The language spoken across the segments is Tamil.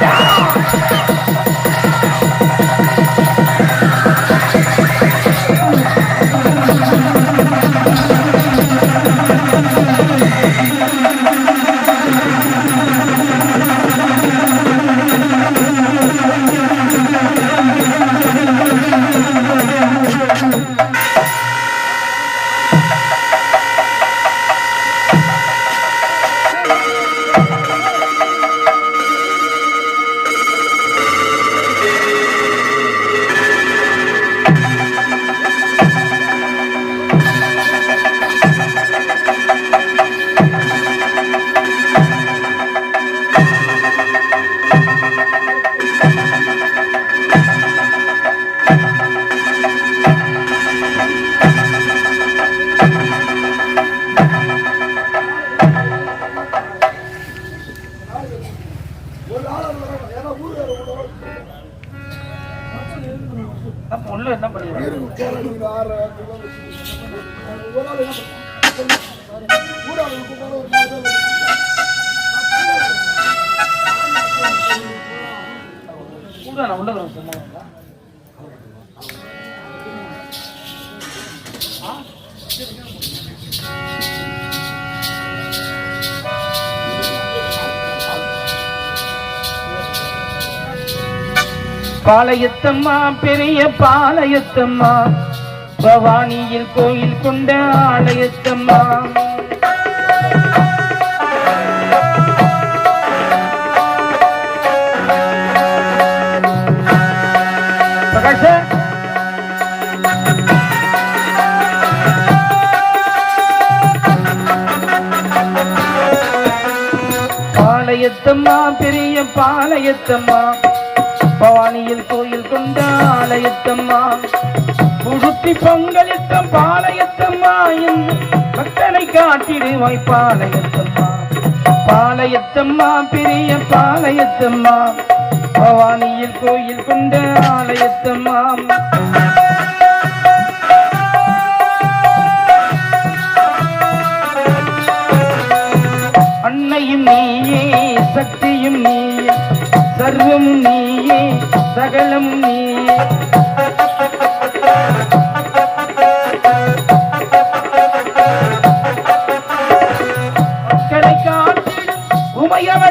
நம்ம பாளையத்தம்மா பெரிய பாளையத்தம்மா. பவானியில் கோயில் கொண்ட ஆலயத்தம்மா. பாளையத்தம்மா பெரிய பாளையத்தம்மா. பவானியில் கோயில் கொண்ட ஆலயத்தம்மா. புழுத்தி பொங்கலித்தம் பாளையத்தம்மா. என்று பக்தனை காட்டிடுவாய் பாளையத்தம்மா. பாளையத்தம்மா பெரிய பாளையத்தம்மா. பவானியில் கோயில் கொண்ட ஆலயத்தம்மா. அன்னையும் நீயே சக்தியும் நீயே சர்வமும் நீயே. நீ சகலம் நீ.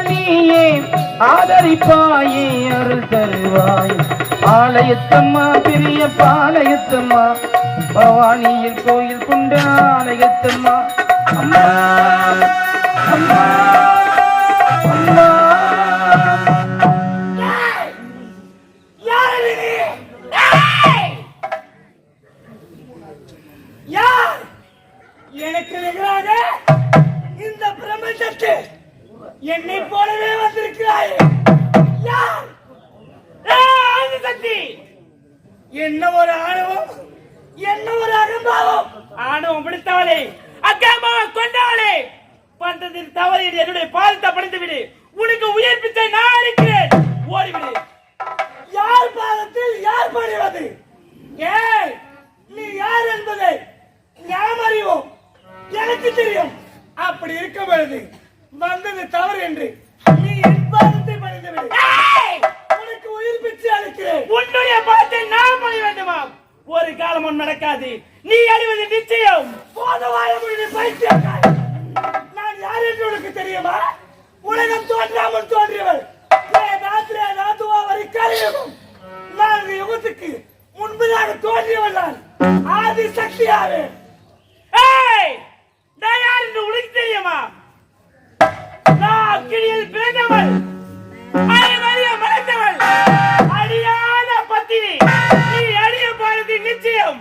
நீயே ஆதரிப்பாயே அருள் தருவாய். ஆலயத்தம்மா பெரிய பாளையத்தம்மா பவானியில் கோயில் கொண்ட ஆலயத்தம்மா. அம்மா அம்மா அம்மா. எனக்கு தெரியும். அப்படி இருக்க பொழுது வந்தது தவறு என்று நீ என் பாதத்தை பணிந்துவிடு உனக்கு உயிர் பிச்சு அளிக்கிறேன். உன்னுடைய பாதத்தை நான் பணி வேண்டுமா ஒரு காலமும் நடக்காது. நீ அழிவது நிச்சயம். போதவாய முடிவு பைத்தியக்காரி நான் யார் என்று உனக்கு தெரியுமா? உலகம் தோன்றாமல் தோன்றியவர் நான் யுகத்துக்கு முன்பதாக தோன்றியவள் நான். ஆதி சக்தியாவேன் நான் யார் என்று உனக்கு தெரியுமா? நான் அக்கினியில் பிறந்தவள். அடிமறிய மறைத்தவள். அடியாத பத்தினி. நீ அடிய பாரதி நிச்சயம்.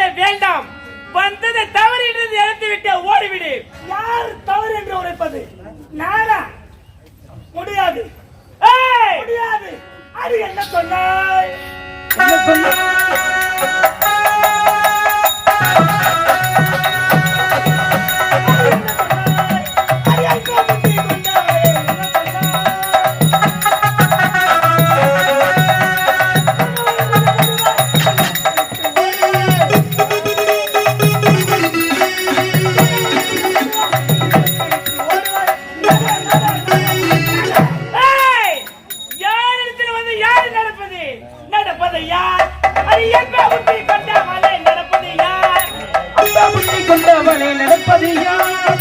வார்த்தை வேண்டாம். வந்ததை தவறு என்று இழந்து விட்டு ஓடிவிடு. யார் தவறு என்று உரைப்பது? நானா? முடியாது. ஏய்! முடியாது. அது என்ன சொன்னாய்? என்ன சொன்ன நடப்பது யார்? அது எங்க புத்தி கொண்டாமலே நடப்பது யார்? அந்த புத்தி கொண்டவளே நடப்பது யார்?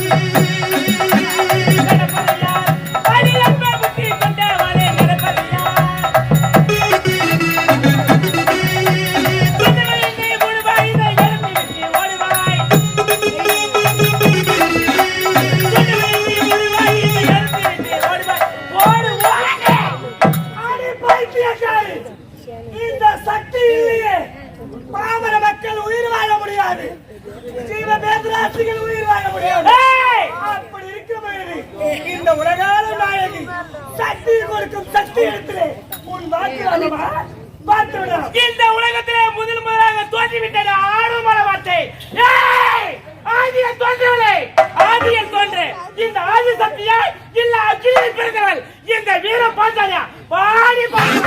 இந்த உலகத்திலே முதல் முதலாக தோன்றிவிட்டது ஆடுமல வார்த்தை ஆதியில் தோன்றவில்லை. ஆதியில் தோன்று. இந்த ஆதி சக்தியா? இல்ல அக்கினியில் பிறந்தவள் இந்த வீர பாஞ்சாலியா பாடி பாடி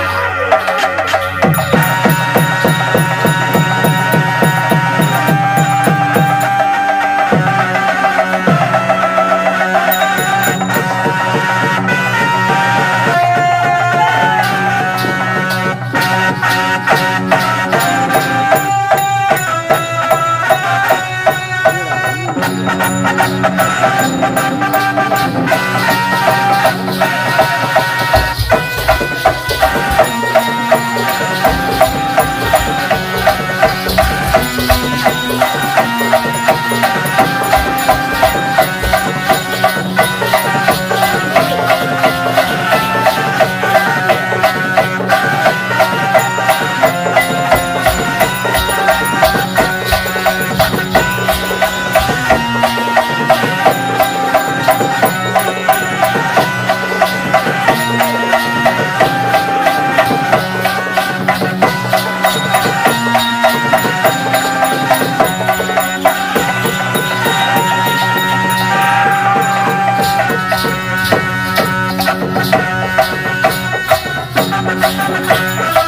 是。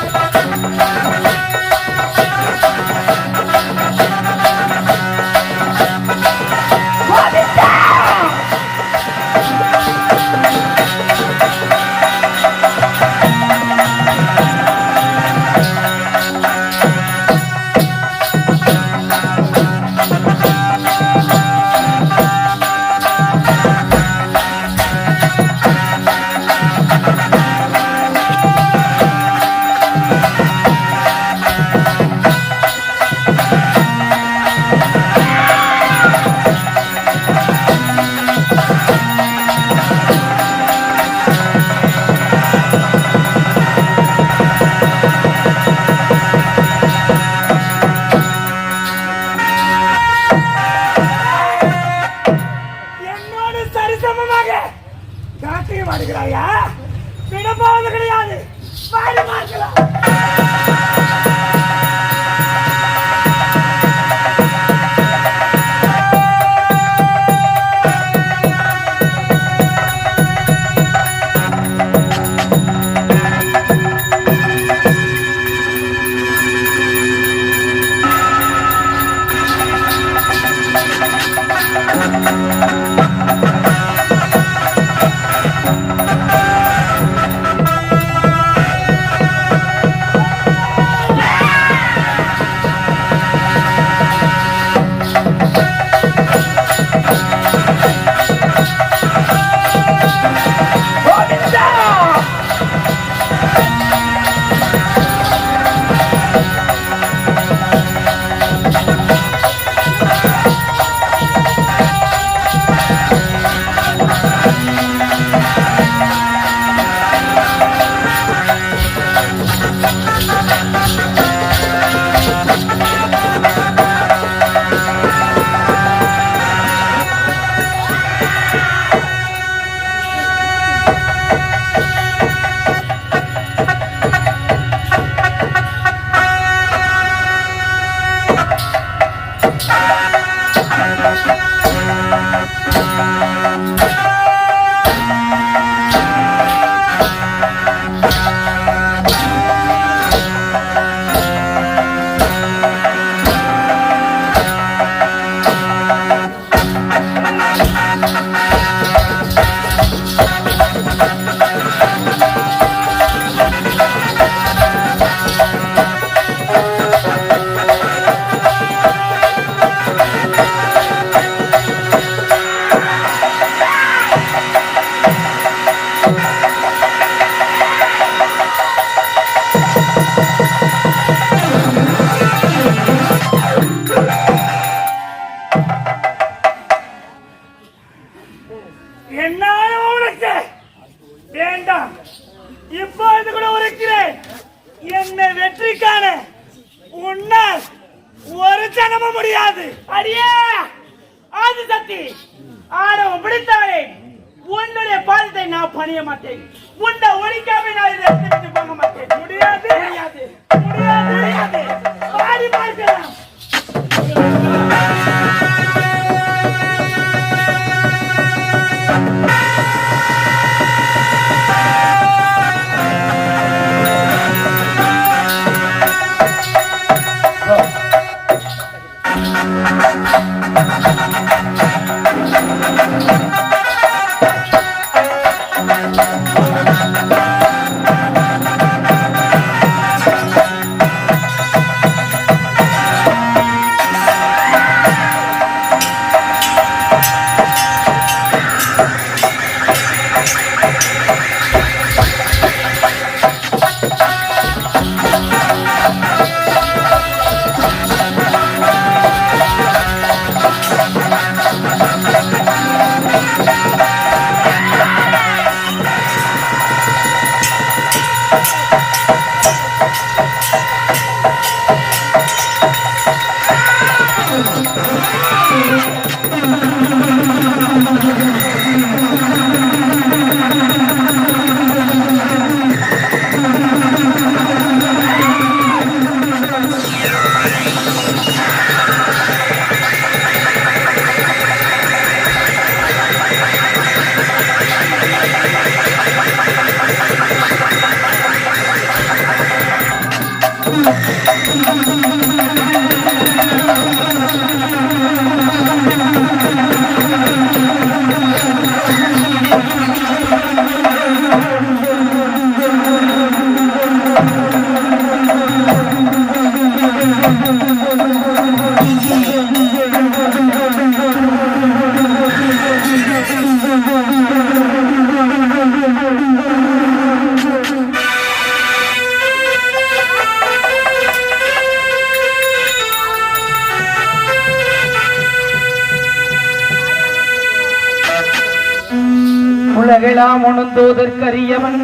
உணர்ந்தோதற்கரியவன்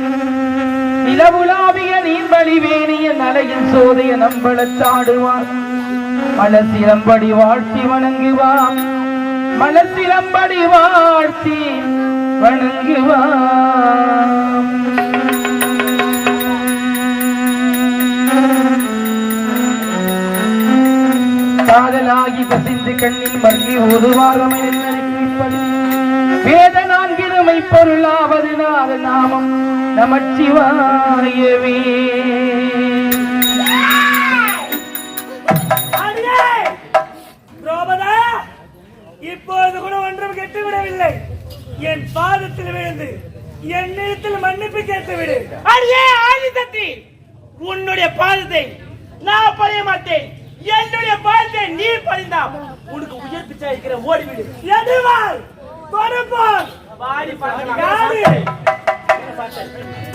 நிலவுலாவிய நீர்வழிவேணிய நலையின் சோதைய நம்பளச் சாடுவான். மலசிலம்படி வாழ்த்தி வணங்குவான். மனசிலம்படி வாழ்த்தி வணங்குவான். காதலாகி பசிந்து கண்ணில் மங்கி ஒதுவாகம் நினைப்பது வேதனை நான்கிழமை பொருளாவது நாத நாமம் நமச்சிவாயவே! துரோபதா இப்பொழுது கூட ஒன்றும் கெட்டு விடவில்லை என் பாதத்தில் விழுந்து என் நிலத்தில் மன்னிப்பு கேட்டு விடு அடியே ஆதிசக்தி உன்னுடைய பாதத்தை நான் பணிய மாட்டேன். என்னுடைய பாதத்தை நீ பணிந்தா உனக்கு உயிர் பிச்சை ஓடிவிடு எதுவாய் கொடுப்போம். பாடி யாரு? எனக்கும்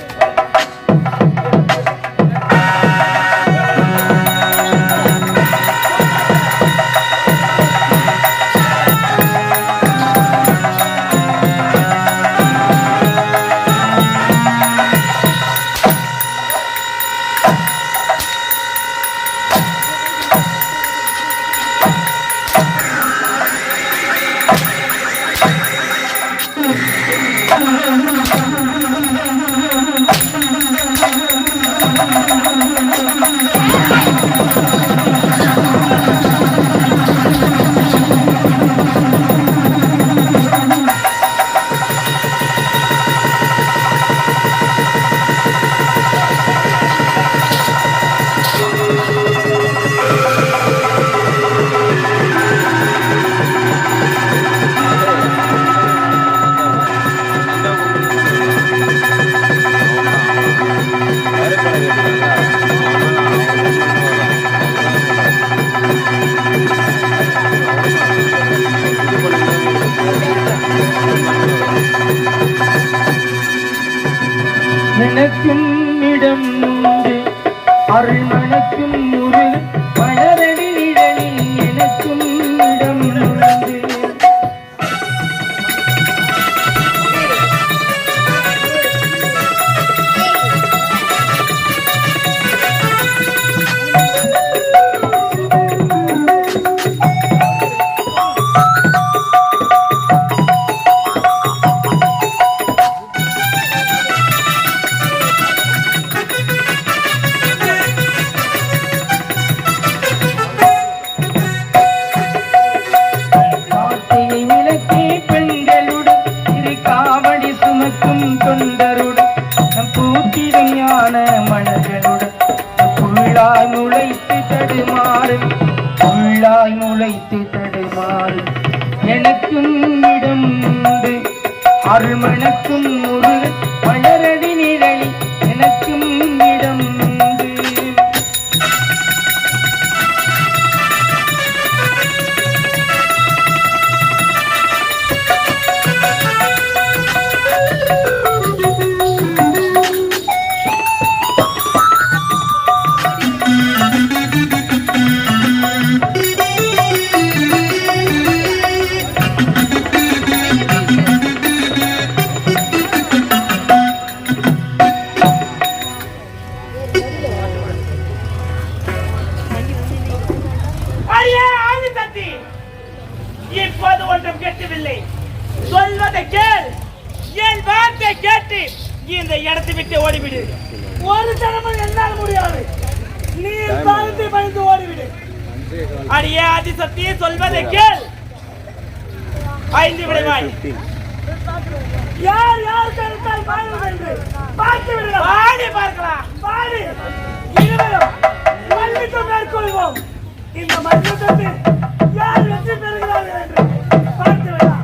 புள்ளாய் முளைத்து தடுமாறு எனக்கும் இடம் உண்டு அருள்மணக்கும் சக்தி இப்போது ஒன்றும் கேட்கவில்லை. சொல்வதை கேள். என் வார்த்தை கேட்டு இந்த இடத்தை விட்டு ஓடிவிடு. ஒரு தடவை என்னால் முடியாது. நீ பாலத்தை பயந்து ஓடிவிடு. அடியே ஆதி சக்தி சொல்வதை கேள். ஐந்து விடுவாய். யார் யார் கருத்தால் வாழ்வது என்று பார்த்து விடலாம் பாடி பார்க்கலாம். பாடி இருவரும் மன்னித்து மேற்கொள்வோம். இந்த மன்னித்தத்தை யார் வெற்றி பெறுகிறார்கள் என்று பார்த்துவிடலாம்